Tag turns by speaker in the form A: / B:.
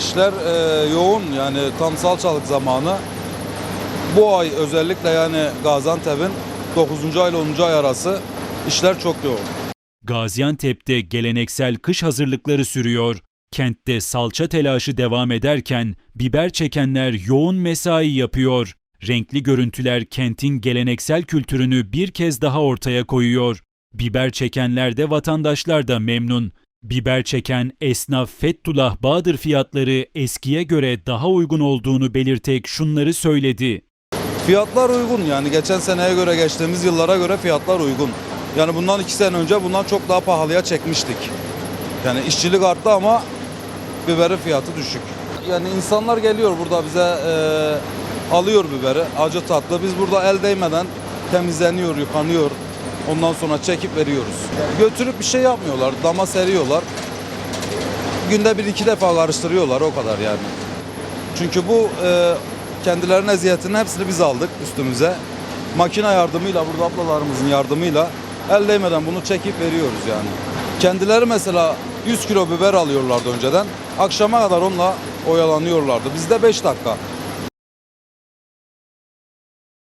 A: işler e, yoğun yani tam salçalık zamanı. Bu ay özellikle yani Gaziantep'in 9. ay ile 10. ay arası işler çok yoğun.
B: Gaziantep'te geleneksel kış hazırlıkları sürüyor. Kentte salça telaşı devam ederken biber çekenler yoğun mesai yapıyor. Renkli görüntüler kentin geleneksel kültürünü bir kez daha ortaya koyuyor. Biber çekenler de vatandaşlar da memnun. Biber çeken esnaf Fethullah Bahadır fiyatları eskiye göre daha uygun olduğunu belirterek şunları söyledi.
A: Fiyatlar uygun yani geçen seneye göre geçtiğimiz yıllara göre fiyatlar uygun. Yani bundan iki sene önce bundan çok daha pahalıya çekmiştik. Yani işçilik arttı ama biberin fiyatı düşük. Yani insanlar geliyor burada bize e, alıyor biberi acı tatlı. Biz burada el değmeden temizleniyor, yıkanıyor. Ondan sonra çekip veriyoruz. Götürüp bir şey yapmıyorlar. Dama seriyorlar. Günde bir iki defa karıştırıyorlar o kadar yani. Çünkü bu e, kendilerinin eziyetinin hepsini biz aldık üstümüze. Makine yardımıyla, burada ablalarımızın yardımıyla el değmeden bunu çekip veriyoruz yani. Kendileri mesela 100 kilo biber alıyorlardı önceden. Akşama kadar onunla oyalanıyorlardı. Bizde 5 dakika.